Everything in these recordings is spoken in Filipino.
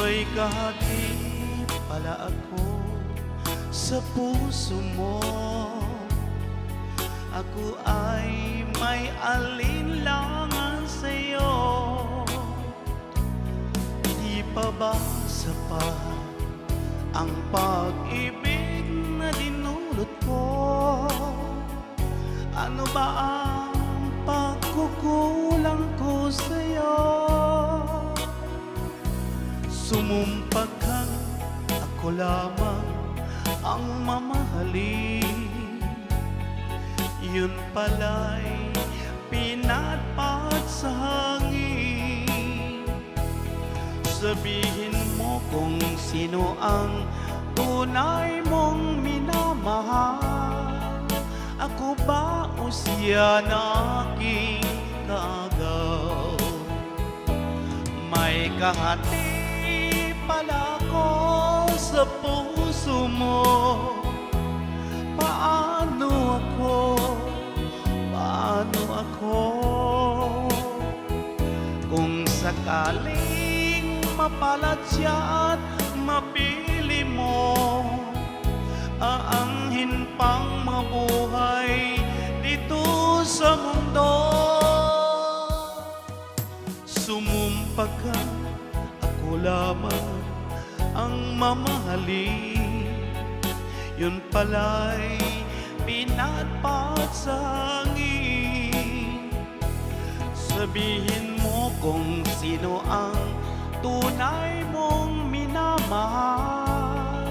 May kahati pala ako sa puso mo Ako ay may alinlangan sa'yo Di pa ba sapat ang pag-ibig na dinulot ko? Ano ba ang pagkukulang ko sa'yo? Sumumpa ka, ako lamang ang mamahalin. Yun pala'y pinatpat sa hangin. Sabihin mo kung sino ang tunay mong minamahal. Ako ba o siya na aking kaagaw May kahati pala ko sa puso mo. Paano ako, paano ako? Kung sakaling mapalad siya at mapili mo Aanghin pang mabuhay dito sa mundo. Sumumpa ka, ako lamang ang mamahalin. Yun pala'y pinatpat Sabihin mo kung sino ang tunay mong minamahal.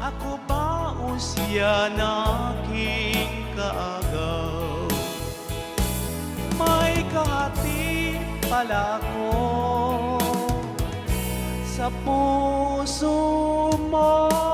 Ako ba o siya na aking kaagaw? May kahati pala ko puso mo